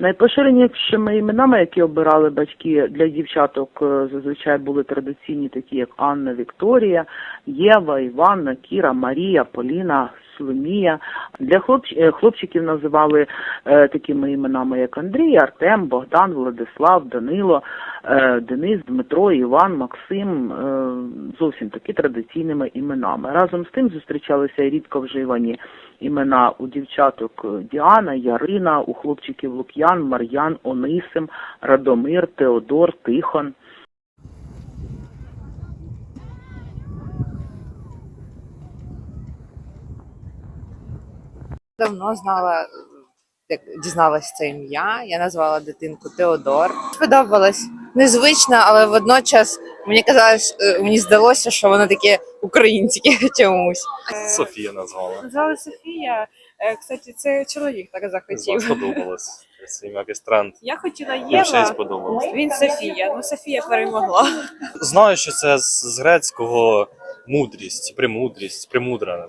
Найпоширенішими іменами, які обирали батьки для дівчаток, е, зазвичай були традиційні, такі як Анна Вікторія, Єва, Іванна, Кіра, Марія, Поліна, Соломія. Для е, хлопчиків називали е, такими іменами, як Андрій, Артем, Богдан, Владислав, Данило, е, Денис, Дмитро, Іван, Максим. Зовсім такі традиційними іменами. Разом з тим зустрічалися і рідко вживані імена у дівчаток Діана, Ярина, у хлопчиків Лук'ян, Мар'ян, Онисим, Радомир, Теодор, Тихон. Давно знала, як дізналась це ім'я. Я назвала дитинку Теодор. Сподобалось незвично, але водночас мені казалось, е, мені здалося, що воно таке українське чомусь. Софія назвала. Назвали Софія. Е, Кстати, це чоловік так захотів. Сподобалось. Це ім'я Кестрант. Я хотіла ще й Єва, сподобалось. він Софія. Ну Софія перемогла. Знаю, що це з з грецького мудрість, премудрість, премудра